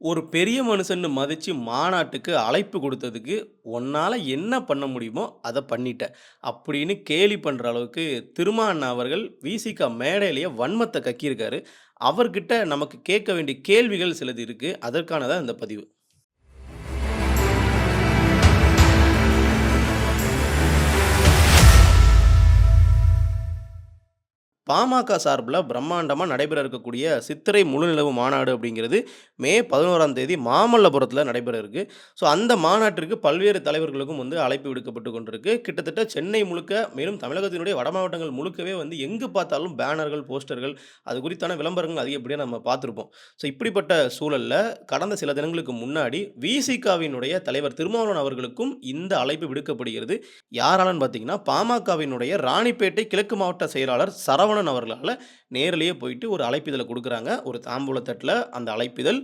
ஒரு பெரிய மனுஷன்னு மதித்து மாநாட்டுக்கு அழைப்பு கொடுத்ததுக்கு உன்னால் என்ன பண்ண முடியுமோ அதை பண்ணிட்ட" அப்படின்னு கேலி பண்ணுற அளவுக்கு திருமாஅண்ணா அவர்கள் விசிக மேடையிலேயே வன்மத்தை கக்கியிருக்காரு. அவர்கிட்ட நமக்கு கேட்க வேண்டிய கேள்விகள் சிலது இருக்குது அதற்கானதான் இந்த பதிவு. பாமக சார்பில் பிரம்மாண்டமாக நடைபெற இருக்கக்கூடிய சித்திரை முழுநிலவு மாநாடு அப்படிங்கிறது மே 11ஆம் தேதி மாமல்லபுரத்தில் நடைபெற இருக்கு. ஸோ அந்த மாநாட்டிற்கு பல்வேறு தலைவர்களுக்கும் வந்து அழைப்பு விடுக்கப்பட்டு கொண்டிருக்கு. கிட்டத்தட்ட சென்னை முழுக்க, மேலும் தமிழகத்தினுடைய வட மாவட்டங்கள் முழுக்கவே வந்து எங்கு பார்த்தாலும் பேனர்கள், போஸ்டர்கள் அது குறித்தான விளம்பரங்கள் அதிகப்படியாக நம்ம பார்த்துருப்போம் ஸோ இப்படிப்பட்ட சூழலில் கடந்த சில தினங்களுக்கு முன்னாடி விசிகாவினுடைய தலைவர் திருமாவளவன் அவர்களுக்கும் இந்த அழைப்பு விடுக்கப்படுகிறது. யாராலன்னு பார்த்தீங்கன்னா, பாமகவினுடைய ராணிப்பேட்டை கிழக்கு மாவட்ட செயலாளர் சரவணன் அவர்களால நேரிலேயே போயிட்டு ஒரு அழைப்பிதழை கொடுக்குறாங்க ஒரு தாம்பூலத்தட்டில் அந்த அழைப்பிதழ்,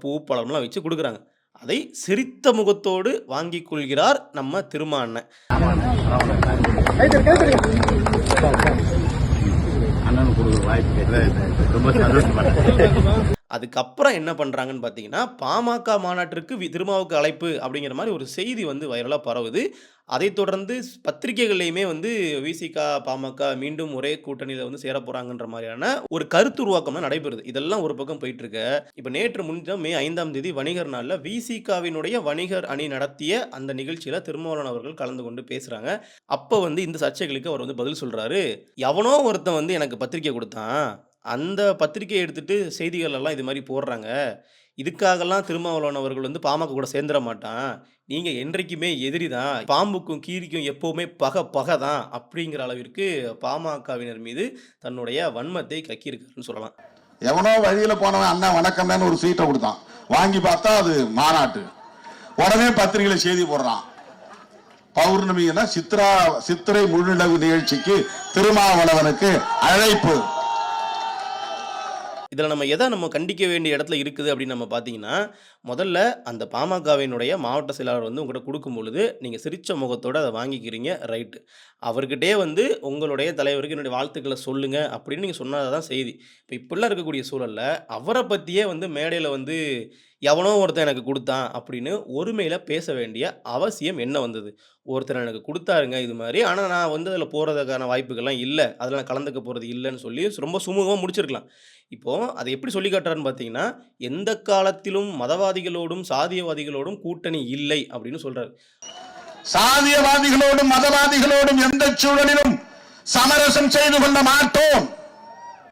பூ, பழம்லாம் வச்சு கொடுக்குறாங்க அதை சிரித்த முகத்தோடு வாங்கி கொள்கிறார் நம்ம திருமா அண்ணன். அண்ணனுக்கு வாய்ப்பு ரொம்ப சந்தோஷப்படுறேன். அதுக்கப்புறம் என்ன பண்ணுறாங்கன்னு பார்த்தீங்கன்னா, பாமக மாநாட்டிற்கு வி திருமாவுக்கு அழைப்பு அப்படிங்கிற மாதிரி ஒரு செய்தி வந்து வைரலாக பரவுது. அதைத் தொடர்ந்து ஸ் வந்து விசிகா பாமக மீண்டும் ஒரே கூட்டணியில் வந்து சேர போகிறாங்கன்ற மாதிரியான ஒரு கருத்து உருவாக்கம்லாம் நடைபெறுது. இதெல்லாம் ஒரு பக்கம் போயிட்டு இருக்க, நேற்று முன்தினம் மே ஐந்தாம் தேதி வணிகர் நாளில் விசிகாவினுடைய வணிகர் அணி நடத்திய அந்த நிகழ்ச்சியில் திருமாவளவன் அவர்கள் கலந்து கொண்டு பேசுகிறாங்க அப்போ வந்து இந்த சர்ச்சைகளுக்கு அவர் வந்து பதில் சொல்கிறாரு "எவனோ ஒருத்தன் வந்து எனக்கு பத்திரிக்கை கொடுத்தான் அந்த பத்திரிக்கையை எடுத்துட்டு செய்திகள் எல்லாம் இது மாதிரி போடுறாங்க. இதுக்காகலாம் திருமாவளவன் அவர்கள் வந்து பாமக கூட சேர்ந்துட மாட்டான். நீங்கள் என்றைக்குமே எதிரி தான். பாம்புக்கும், கீரிக்கும் எப்போவுமே பகை பகை தான்." அப்படிங்கிற அளவிற்கு பாமகவினர் மீது தன்னுடைய வன்மத்தை கக்கியிருக்காருன்னு சொல்லலாம். எவனோ வழியில் போனவன் அண்ணன் வணக்கம்னு ஒரு சீட்டை கொடுத்தான் வாங்கி பார்த்தா அது மாநாட்டு உடனே பத்திரிகையில் செய்தி போடுறான் பௌர்ணமினா சித்ரா சித்திரை முழுநிலவு நிகழ்ச்சிக்கு திருமாவளவனுக்கு அழைப்பு இதில் நம்ம எதை நம்ம கண்டிக்க வேண்டிய இடத்துல இருக்குது அப்படின்னு நம்ம பார்த்தீங்கன்னா, முதல்ல அந்த பாமகவினுடைய மாவட்ட செயலாளர் வந்து உங்கள்கிட்ட கொடுக்கும் பொழுது, நீங்கள் சிரித்த முகத்தோடு அதை வாங்கிக்கிறீங்க. ரைட்டு அவர்கிட்டே வந்து உங்களுடைய தலைவருக்கு என்னுடைய வாழ்த்துக்களை சொல்லுங்க அப்படின்னு நீங்கள் சொன்னா தான் செய்தி. இப்போ இப்படிலாம் இருக்கக்கூடிய சூழல்ல, அவரை பற்றியே வந்து மேடையில் வந்து "எவனோ ஒருத்தன் எனக்கு கொடுத்தான் அப்படின்னு ஒருமையில் பேச வேண்டிய அவசியம் என்ன வந்தது? ஒருத்தர் எனக்கு கொடுத்தாருங்க இது மாதிரி ஆனால் நான் வந்து அதில் போகிறதுக்கான வாய்ப்புகள்லாம் இல்லை அதில் நான் கலந்துக்க போகிறது இல்லைன்னு சொல்லி ரொம்ப சுமூகமாக முடிச்சிருக்கலாம். இப்போது அதை எப்படி சொல்லி காட்டுறாருன்னு பார்த்தீங்கன்னா, "எந்த காலத்திலும் மதவாதிகளோடும், சாதியவாதிகளோடும் கூட்டணி இல்லை" அப்படின்னு சொல்கிறார் சாதியவாதிகளோடும் மதவாதிகளோடும் எந்த சூழலிலும் சமரசம் செய்து கொள்ள மாட்டோம்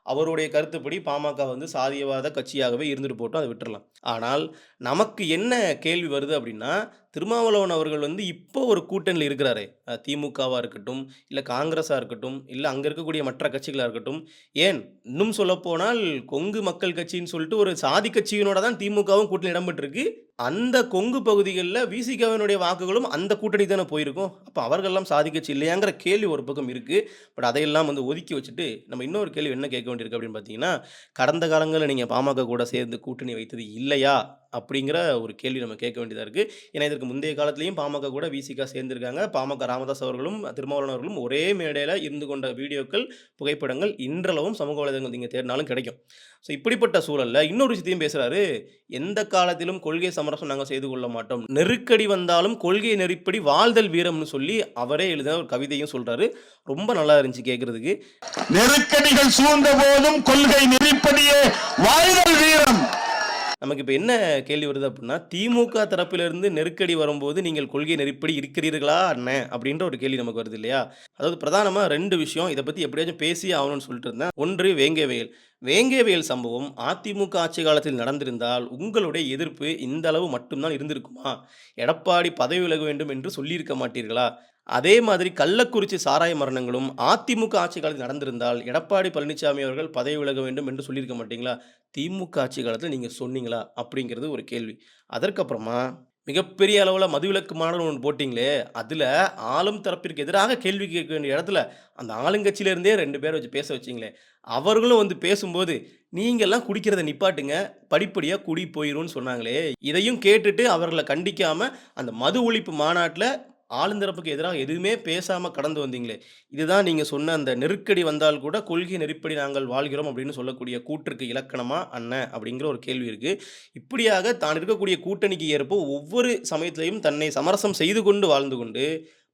அவருடைய கருத்துப்படி பாமக வந்து சாதியவாத கட்சியாகவே இருந்துட்டு போட்டும். அதை விட்டுறலாம். ஆனால் நமக்கு என்ன கேள்வி வருது அப்படின்னா, திருமாவளவன் அவர்கள் வந்து இப்போ ஒரு கூட்டணியில் இருக்கிறாரே. திமுகவாக இருக்கட்டும், இல்லை காங்கிரஸாக இருக்கட்டும், இல்லை அங்கே இருக்கக்கூடிய மற்ற கட்சிகளாக இருக்கட்டும், ஏன் இன்னும் சொல்லப்போனால் கொங்கு மக்கள் கட்சின்னு சொல்லிட்டு ஒரு சாதி கட்சியினோட தான் திமுகவும் கூட்டணி இடம்பெற்றிருக்கு அந்த கொங்கு பகுதிகளில் விசிகாவினுடைய வாக்குகளும் அந்த கூட்டணி தானே போயிருக்கும். அப்போ அவர்கள்லாம் சாதி கட்சி இல்லையாங்கிற கேள்வி ஒரு பக்கம் இருக்குது பட் அதையெல்லாம் வந்து ஒதுக்கி வச்சுட்டு, நம்ம இன்னொரு கேள்வி என்ன கேட்க வேண்டியிருக்கு அப்படின்னு பார்த்தீங்கன்னா, கடந்த காலங்களில் நீங்கள் பாமக கூட சேர்ந்து கூட்டணி வைத்தது இல்லையா? அப்படிங்கிற ஒரு கேள்வி நம்ம கேட்க வேண்டியதாக இருக்குது ஏன்னா இதற்கு முந்தைய காலத்திலேயும் பாமக கூட விசிகா சேர்ந்திருக்காங்க. பாமக ராமதாஸ் அவர்களும், திருமாவளவன் அவர்களும் ஒரே மேடையில் இருந்து கொண்ட வீடியோக்கள், புகைப்படங்கள் இன்றளவும் சமூக வலைதளங்கள் நீங்கள் தேடினாலும் கிடைக்கும். ஸோ இப்படிப்பட்ட சூழலில் இன்னொரு விஷயத்தையும் பேசுகிறாரு "எந்த காலத்திலும் கொள்கை சமரசம் நாங்கள் செய்து கொள்ள மாட்டோம். நெருக்கடி வந்தாலும் கொள்கை நெருப்படி வாழ்தல் வீரம்னு" சொல்லி அவரே எழுதின ஒரு கவிதையும் சொல்கிறாரு ரொம்ப நல்லா இருந்துச்சு கேட்குறதுக்கு நெருக்கடிகள் சூழ்ந்த போதும் கொள்கை நெறிப்படியே வாழ்தல் வீரம் நமக்கு இப்போ என்ன கேள்வி வருது அப்படின்னா, திமுக தரப்பிலிருந்து நெருக்கடி வரும்போது நீங்கள் கொள்கை நெருப்படி இருக்கிறீர்களா என்ன அப்படின்ற ஒரு கேள்வி நமக்கு வருது இல்லையா? அதாவது பிரதானமாக ரெண்டு விஷயம். இதை பற்றி எப்படியாச்சும் பேசியே ஆகணும்னு சொல்லிட்டு இருந்தேன். ஒன்று வேங்கை வயல். சம்பவம் அதிமுக ஆட்சி காலத்தில் நடந்திருந்தால், உங்களுடைய எதிர்ப்பு இந்த அளவு மட்டும்தான் இருந்திருக்குமா? எடப்பாடி பதவி விலக வேண்டும் என்று சொல்லியிருக்க மாட்டீர்களா? அதே மாதிரி கள்ளக்குறிச்சி சாராய மரணங்களும் அதிமுக ஆட்சி காலத்தில் நடந்திருந்தால், எடப்பாடி பழனிசாமி அவர்கள் பதவி விலக வேண்டும் என்று சொல்லியிருக்க மாட்டீங்களா? திமுக ஆட்சி காலத்தில் நீங்கள் சொன்னீங்களா? அப்படிங்கிறது ஒரு கேள்வி. அதற்கப்புறமா மிகப்பெரிய அளவில் மதுவிலக்கு மாநாடு ஒன்று போட்டிங்களே அதில் ஆளும் தரப்பிற்கு எதிராக கேள்வி கேட்க வேண்டிய இடத்துல, அந்த ஆளுங்கட்சியிலேருந்தே ரெண்டு பேரை வச்சு பேச வச்சீங்களே, அவர்களும் வந்து பேசும்போது, நீங்கள்லாம் குடிக்கிறத நிப்பாட்டுங்க. படிப்படியாக குடி போயிரும்னு" சொன்னாங்களே. இதையும் கேட்டுட்டு அவர்களை கண்டிக்காமல் அந்த மது ஒழிப்பு மாநாட்டில் ஆளுந்தரப்புக்கு எதிராக எதுவுமே பேசாமல் கடந்து வந்தீங்களே! இதுதான் நீங்கள் சொன்ன அந்த நெருக்கடி வந்தால் கூட கொள்கை நெருப்படி நாங்கள் வாழ்கிறோம் அப்படின்னு சொல்லக்கூடிய கூற்றுக்கு இலக்கணமா அண்ணன் அப்படிங்கிற ஒரு கேள்வி இருக்குது இப்படியாக தான் இருக்கக்கூடிய கூட்டணிக்கு ஏற்ப ஒவ்வொரு சமயத்திலையும் தன்னை சமரசம் செய்து கொண்டு வாழ்ந்து கொண்டு,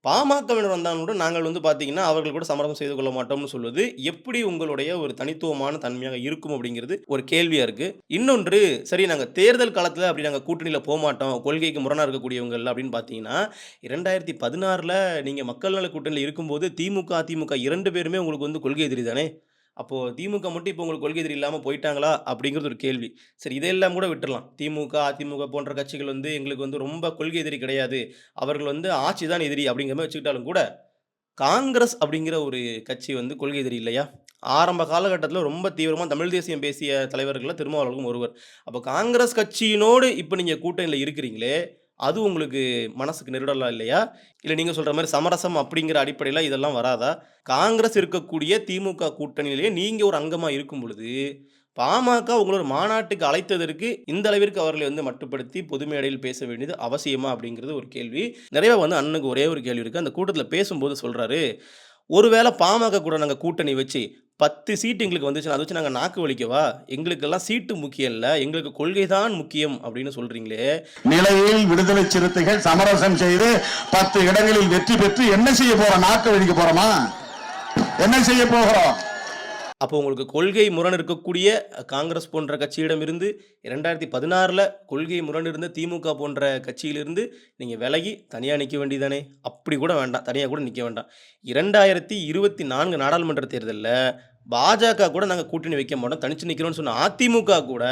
பாமகவினர் வந்தாலும் கூட நாங்கள் வந்து பார்த்தீங்கன்னா, அவர்கள் கூட சமரசம் செய்து கொள்ள மாட்டோம்னு சொல்வது எப்படி உங்களுடைய ஒரு தனித்துவமான தன்மையாக இருக்கும் அப்படிங்கிறது ஒரு கேள்வியாக இருக்குது இன்னொன்று சரி நாங்கள் தேர்தல் காலத்தில் அப்படி நாங்கள் கூட்டணியில் போக மாட்டோம் கொள்கைக்கு முரணாக இருக்கக்கூடியவங்கள் அப்படின்னு பார்த்தீங்கன்னா, ரெண்டாயிரத்தி பதினாறில் நீங்கள் மக்கள் நல கூட்டணியில் இருக்கும்போது திமுக, அதிமுக இரண்டு பேருமே உங்களுக்கு வந்து கொள்கை தெரியுதானே அப்போ திமுக மட்டும் இப்போ உங்களுக்கு கொள்கை எதிரி இல்லாமல் போயிட்டாங்களா? அப்படிங்கிறது ஒரு கேள்வி. சரி இதையெல்லாம் கூட விட்டுறலாம். திமுக, அதிமுக போன்ற கட்சிகள் வந்து எங்களுக்கு வந்து ரொம்ப கொள்கை எதிரி கிடையாது. அவர்கள் வந்து ஆட்சி தான் எதிரி அப்படிங்கிற மாதிரி வச்சுக்கிட்டாலும் கூட, காங்கிரஸ் அப்படிங்கிற ஒரு கட்சி வந்து கொள்கை எதிரி இல்லையா? ஆரம்ப காலகட்டத்தில் ரொம்ப தீவிரமாக தமிழ் தேசியம் பேசிய தலைவர்களில் திருமாவளவனும் ஒருவர். அப்போ காங்கிரஸ் கட்சியினோடு இப்போ நீங்கள் கூட்டணியில் இருக்கிறீங்களே, அது உங்களுக்கு மனசுக்கு நெருடலா இல்லையா? இல்லை நீங்கள் சொல்கிற மாதிரி சமரசம் அப்படிங்கிற அடிப்படையில் இதெல்லாம் வராதா? காங்கிரஸ் இருக்கக்கூடிய திமுக கூட்டணியிலேயே நீங்கள் ஒரு அங்கமாக இருக்கும் பொழுது, பாமக உங்களோட மாநாட்டுக்கு அழைத்ததற்கு இந்த அளவிற்கு அவர்களை வந்து மட்டுப்படுத்தி பொது மேடையில் பேச வேண்டியது அவசியமா? அப்படிங்கிறது ஒரு கேள்வி. நிறைய வந்து அண்ணனுக்கு ஒரே ஒரு கேள்வி இருக்குது அந்த கூட்டத்தில் பேசும்போது சொல்கிறாரு ஒருவேளை பாமக கூட நாங்கள் கூட்டணி வச்சு 10 சீட் எங்களுக்கு வந்துச்சுன்னா, அதை வச்சு நாங்கள் நாக்கு வலிக்கவா? எங்களுக்கெல்லாம் சீட்டு முக்கியம் இல்லை எங்களுக்கு கொள்கை தான் முக்கியம்." அப்படின்னு சொல்றீங்களே! நிலையில் விடுதலை சிறுத்தைகள் சமரசம் செய்து 10 இடங்களில் வெற்றி பெற்று என்ன செய்ய போறோம்? நாக்கு வலிக்க போறோமா? என்ன செய்ய போகிறோம்? அப்போ உங்களுக்கு கொள்கை முரண் இருக்கக்கூடிய காங்கிரஸ் போன்ற கட்சியிடமிருந்து 2016ல கொள்கை முரண் இருந்த திமுக போன்ற கட்சியிலிருந்து நீங்கள் விலகி தனியாக நிற்க வேண்டியது தானே! அப்படி கூட வேண்டாம். தனியாக கூட நிற்க வேண்டாம். 2024 நாடாளுமன்ற தேர்தலில் பாஜக கூட நாங்கள் கூட்டணி வைக்க மாட்டோம். தனிச்சு நிற்கிறோம்னு சொன்ன அதிமுக கூட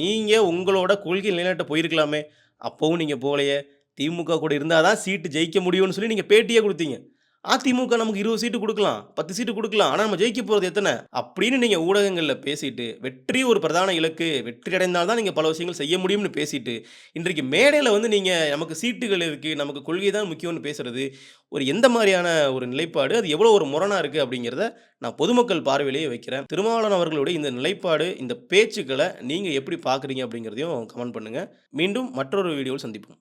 நீங்கள் உங்களோட கொள்கை நிலைநாட்ட போயிருக்கலாமே! அப்போவும் நீங்கள் போகலையே! திமுக கூட இருந்தால் தான் சீட்டு ஜெயிக்க முடியும்னு சொல்லி நீங்கள் பேட்டியே கொடுத்தீங்க அதிமுக நமக்கு 20 சீட்டு கொடுக்கலாம் பத்து சீட்டு கொடுக்கலாம் ஆனால் நம்ம ஜெயிக்க போகிறது எத்தனை அப்படின்னு நீங்கள் ஊடகங்களில் பேசிட்டு, வெற்றி ஒரு பிரதான இலக்கு. வெற்றி அடைந்தால் தான் நீங்கள் பல விஷயங்கள் செய்ய முடியும்னு பேசிட்டு, இன்றைக்கு மேடையில் வந்து நீங்கள் நமக்கு சீட்டுகள் இருக்குது நமக்கு கொள்கை தான் முக்கியம்னு பேசுறது, ஒரு எந்த மாதிரியான ஒரு நிலைப்பாடு? அது எவ்வளோ ஒரு முரணாக இருக்குது அப்படிங்கிறத நான் பொதுமக்கள் பார்வையிலேயே வைக்கிறேன். திருமாவளவன் அவர்களுடைய இந்த நிலைப்பாடு, இந்த பேச்சுக்களை நீங்கள் எப்படி பார்க்குறீங்க அப்படிங்கிறதையும் கமெண்ட் பண்ணுங்கள் மீண்டும் மற்றொரு வீடியோவில் சந்திப்போம்.